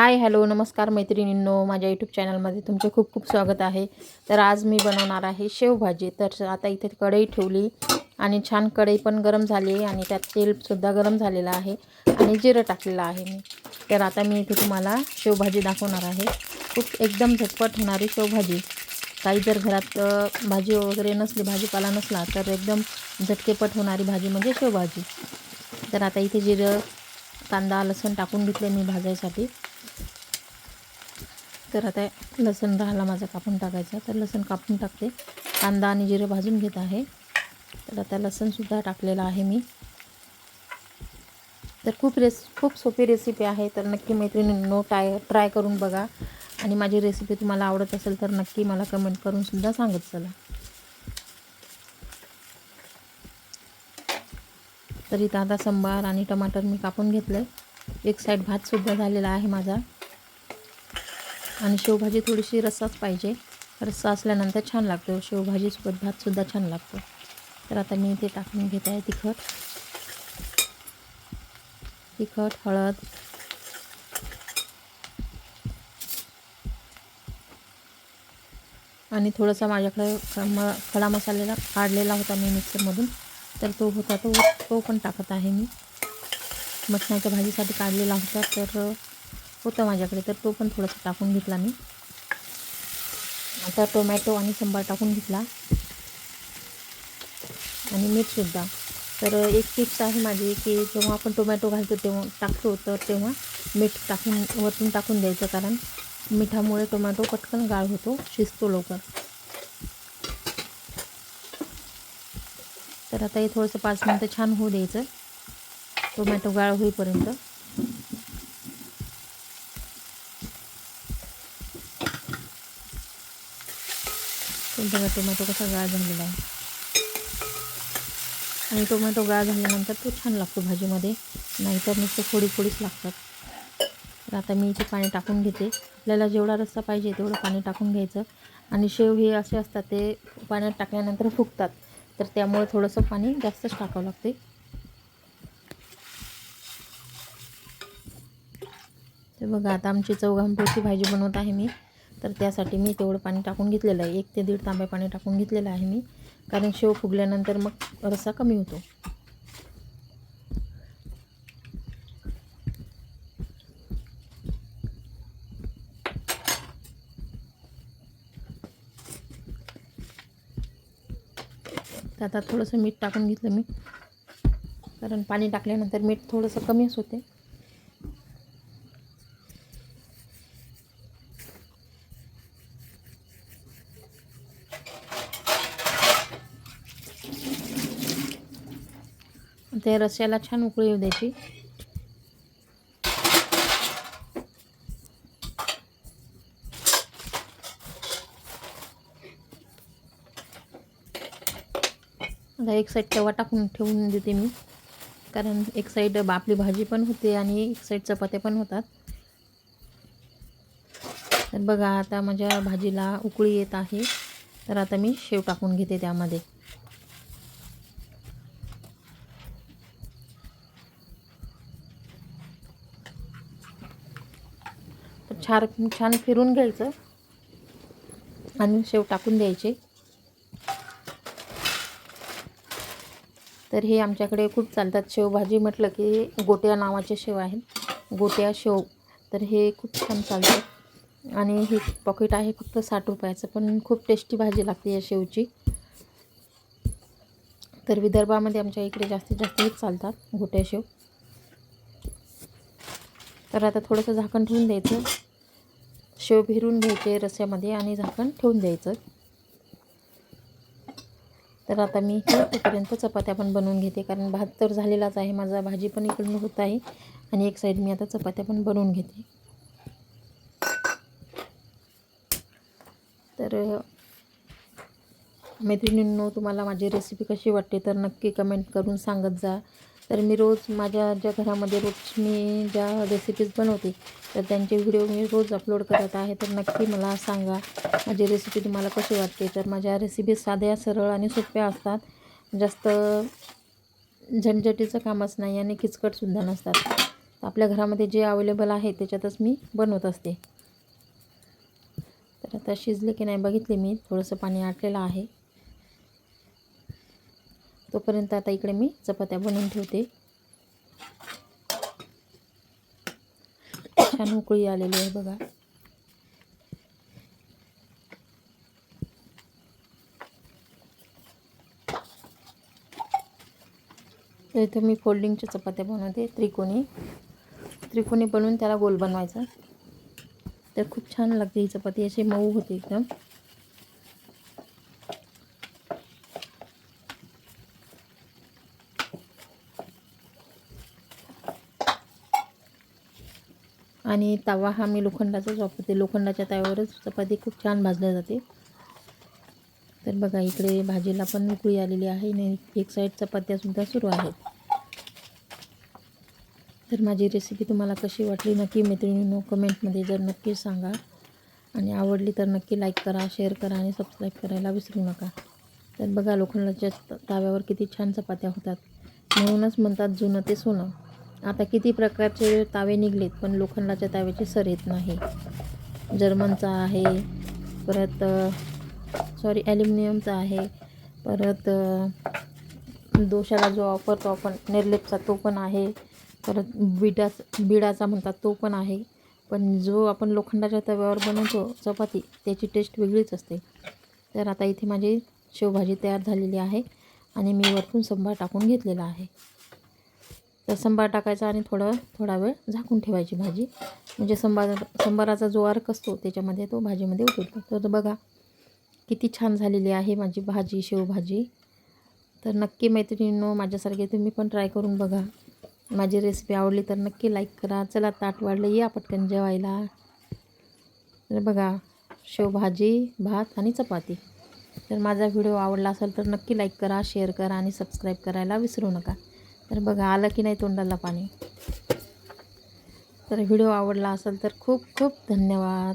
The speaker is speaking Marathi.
हाय हॅलो नमस्कार मैत्रिणींनो. माझ्या यूट्यूब चॅनलमध्ये तुमचे खूप खूप स्वागत आहे. तर आज मी बनवणार आहे शेवभाजी. तर आता इथे कढई ठेवली आणि छान कढई पण गरम झाली आहे आणि त्यात तेलसुद्धा गरम झालेलं आहे आणि जिरं टाकलेलं आहे मी. तर आता मी इथे तुम्हाला शेवभाजी दाखवणार आहे. खूप एकदम झटपट होणारी शेवभाजी. काही जर घरात भाजी वगैरे नसली भाजीपाला नसला तर एकदम झटकेपट होणारी भाजी म्हणजे शेवभाजी. तर आता इथे जिरं कांदा लसूण टाकून घेतले मी भाजायसाठी. तर आता लसूण राहिला माझा कापून टाकायचा. तर लसूण कापून टाकते. कांदा आणि जिरं भाजून घेत आहे. तर आता लसूणसुद्धा टाकलेलं आहे मी. तर खूप रेस खूप सोपी रेसिपी आहे. तर नक्की मैत्रिणींनो टाय ट्राय करून बघा. आणि माझी रेसिपी तुम्हाला आवडत असेल तर नक्की मला कमेंट करून सुद्धा सांगत चला. तर इथं आता संबार आणि टमाटर मी कापून घेतलं आहे एक साईड भातसुद्धा झालेला आहे माझा. आणि शेवभाजी थोडीशी रस्साच पाहिजे. रस्सा असल्यानंतर छान लागतो. शेवभाजीसोबत भातसुद्धा छान लागतो. तर आता मी ते टाकून घेत आहे तिखट. तिखट हळद. आणि थोडंसं माझ्याकडे म खडा मसालेला काढलेला होता मी मिक्सरमधून. तर तो होता तो तो पण टाकत आहे मी. मटणाच्या भाजीसाठी काढलेला होता तर होता माझ्याकडे तर तो पण थोडासा टाकून घेतला मी. आता टोमॅटो आणि संबार टाकून घेतला. आणि मीठसुद्धा तर एक टिप्स आहे माझी की जेव्हा आपण टोमॅटो घालतो तेव्हा टाकतो तर तेव्हा मीठ टाकून वरतून टाकून द्यायचं कारण मिठामुळे टोमॅटो पटकन गाळ होतो शिजतो लवकर. तर आता हे थोडंसं पाच मिनटं छान होऊ द्यायचं. टोमॅटो गाळ होईपर्यंत. बघा टोमॅटो कसा गाळ झालेला आहे. आणि टोमॅटो गाळ झाल्यानंतर तो छान लागतो भाजीमध्ये. नाहीतर नुसतं फोडी फोडीच लागतात. तर आता मी इथे पाणी टाकून घेते. आपल्याला जेवढा रस्सा पाहिजे तेवढं पाणी टाकून घ्यायचं. आणि शेव हे असे असतात ते पाण्यात टाकल्यानंतर फुगतात. तर त्यामुळे थोडंसं पाणी जास्तच टाकावं लागते तर बघा आता आमची चौघांपोळची भाजी बनवत आहे मी. तर त्यासाठी मी तेवढं पाणी टाकून घेतलेलं आहे. एक ते दीड तांबे पाणी टाकून घेतलेलं आहे मी. कारण शेव फुगल्यानंतर मग रस्सा कमी होतो. तर आता थोडंसं मीठ टाकून घेतलं मी. कारण पाणी टाकल्यानंतर मीठ थोडंसं कमीच होते ते रस्स्याला छान उकळी येऊ द्यायची. आता एक साईड तवा टाकून ठेवून देते मी. कारण एक साईड आपली भाजी पण होते आणि एक साईड चपात्या पण होतात. तर बघा आता माझ्या भाजीला उकळी येत आहे. तर आता मी शेव टाकून घेते त्यामध्ये. छान छान फिरून घ्यायचं. आणि शेव टाकून द्यायचे. तर हे आमच्याकडे खूप चालतात. शेवभाजी म्हटलं की गोट्या नावाचे शेव आहेत. गोट्या शेव. तर हे खूप छान चालतात. आणि हे पॉकेट आहे फक्त साठ रुपयाचं पण खूप टेस्टी भाजी लागते या शेवची. तर विदर्भामध्ये आमच्या इकडे जास्तीत जास्त हेच चालतात गोट्या शेव. तर आता थोडंसं झाकण ठेवून द्यायचं. शेव भिरून घ्यायचे रस्स्यामध्ये आणि झाकण ठेवून द्यायचं. तर आता मी हे तोपर्यंत चपात्या पण बनवून घेते कारण भात तर झालेलाच आहे माझा भाजी पण इकडून होत आहे आणि एक साईड मी आता चपात्या पण बनवून घेते. तर मैत्रिणींनो तुम्हाला माझी रेसिपी कशी वाटते तर नक्की कमेंट करून सांगत जा. तर मी रोज माझ्या ज्या घरामध्ये रोज मी ज्या रेसिपीज बनवते तर त्यांचे व्हिडिओ मी रोज अपलोड करत आहे. तर नक्की मला सांगा माझी रेसिपी तुम्हाला कशी वाटते? तर माझ्या रेसिपी साध्या सरळ आणि सोप्या असतात. जास्त झंझटीचं कामच नाही आणि किचकटसुद्धा नसतात. आपल्या घरामध्ये जे अवेलेबल आहे त्याच्यातच मी बनवत असते. तर आता शिजले की नाही बघितले मी थोडंसं पाणी आटलेलं आहे. तोपर्यंत आता इकडे मी चपात्या बनवून ठेवते. छान उकळी आलेली आहे बघा. इथं मी फोल्डिंगच्या चपात्या बनवते त्रिकोणी. त्रिकोणी बनवून त्याला गोल बनवायचा. तर खूप छान लागते ही चपाती अशी मऊ होते एकदम. आणि तवा हा मी लोखंडाचाच वापरते लोखंडाच्या तव्यावरच चपाती खूप छान भाजल्या जाते. तर बघा इकडे भाजीला पण उकळी आलेली आहे. आणि एक साईड चपात्यासुद्धा सुरू आहेत. तर माझी रेसिपी तुम्हाला कशी वाटली नक्की मैत्रिणींनो कमेंटमध्ये जर नक्की सांगा. आणि आवडली तर नक्की लाईक करा शेअर करा आणि सबस्क्राईब करायला विसरू नका. तर बघा लोखंडाच्या ताव्यावर किती छान चपात्या होतात. म्हणूनच म्हणतात जुनं ते सोनं. आता किती प्रकारचे तावे निघलेत पण लोखंडाच्या ताव्याची सर येत नाही. जर्मनचा आहे परत सॉरी ॲल्युमिनियमचा आहे परत दोशाला जो वापरतो आपण निर्लेपचा तो पण आहे परत बिडाच बिडाचा म्हणतात तो पण आहे पण जो आपण लोखंडाच्या तव्यावर बनवतो चपाती त्याची टेस्ट वेगळीच असते. तर आता इथे माझी शेवभाजी तयार झालेली आहे आणि मी वरतून संभार टाकून घेतलेला आहे. तर संबार टाकायचा आणि थोडं थोडा वेळ झाकून ठेवायची भाजी. म्हणजे संबार संबाराचा जो अर्क असतो त्याच्यामध्ये तो भाजीमध्ये उतरतो तर बघा किती छान झालेली आहे माझी भाजी शेवभाजी तर नक्की मैत्रिणींनो माझ्यासारखे तुम्ही पण ट्राय करून बघा. माझी रेसिपी आवडली तर नक्की लाईक करा. चला ताट वाढलं या पटकन जेवायला. तर बघा शेवभाजी भात आणि चपाती. तर माझा व्हिडिओ आवडला असेल तर नक्की लाईक करा शेअर करा आणि सबस्क्राईब करायला विसरू नका. तर बघा आलं की नाही तोंडाला पाणी? तर व्हिडिओ आवडला असेल तर खूप खूप धन्यवाद.